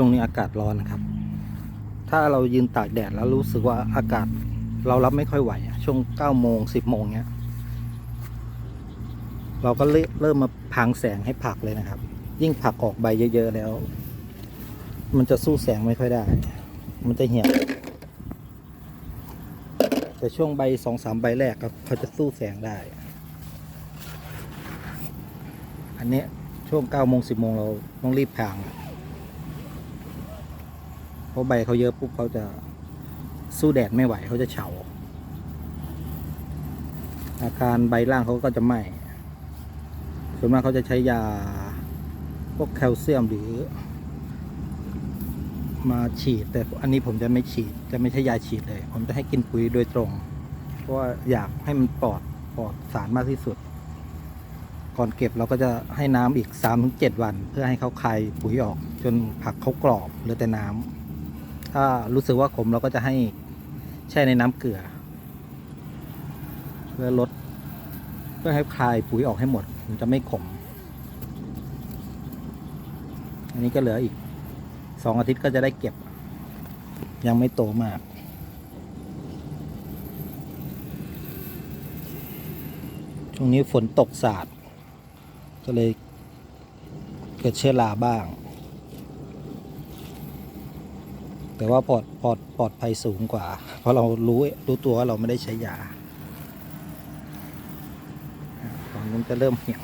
ช่วงนี้อากาศร้อนนะครับ ถ้าเรายืนตากแดดแล้วรู้สึกว่าอากาศเรารับไม่ค่อยไหว ช่วงเก้าโมงสิบโมงเนี้ย เราก็เริ่มมาพางแสงให้ผักเลยนะครับ ยิ่งผักออกใบเยอะๆแล้ว มันจะสู้แสงไม่ค่อยได้ มันจะเหี่ยวแต่ช่วงใบสองสามใบแรกก็เขาจะสู้แสงได้ อันนี้ช่วงเก้าโมงสิบโมงเราต้องรีบพาง ราะใบเขาเยอะปุ๊บเขาจะสู้แดดไม่ไหวเขาจะเฉา อาการใบล่างเขาก็จะไหม้ส่วนมากเขาจะใช้ยาพวกแคลเซียมหรือ มาฉีด แต่อันนี้ผมจะไม่ฉีดจะไม่ใช่ยาฉีดเลย ผมจะให้กินปุ๋ยโดยตรง เพราะว่าอยากให้มันปลอดปลอดสารมากที่สุด ก่อนเก็บเราก็จะให้น้ำอีก 3-7ถึงวัน เพื่อให้เขาคายปุ๋ยออกจนผักเขากรอบเหลือแต่น้ำ ถ้ารู้สึกว่าขมเราก็จะให้แช่ในน้ำเกลือ เพื่อลด เพื่อให้คลายปุ๋ยออกให้หมด มันจะไม่ขม อันนี้ก็เหลืออีกสองอาทิตย์ก็จะได้เก็บ ยังไม่โตมากช่วงนี้ฝนตกสาด ก็เลยเกิดเชื้อราบ้าง แต่ว่าปลอดปลอดปลอดภัยสูงกว่า เพราะเรารู้รู้ตัวว่าเราไม่ได้ใช้ยาฝั่งนู้นจะเริ่มเหี่ยว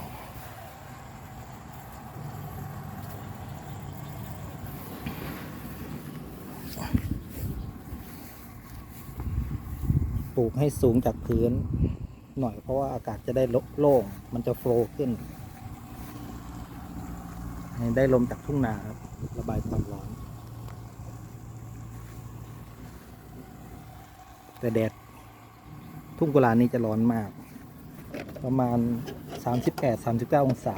ปลูกให้สูงจากพื้นหน่อยเพราะว่าอากาศจะได้โล่งมันจะโฟล์ขึ้นให้ได้ลมจากทุ่งนาครับ ระบายความร้อน แต่แดด ทุ่งกุลานี่จะร้อนมาก ประมาณ 38-39 องศา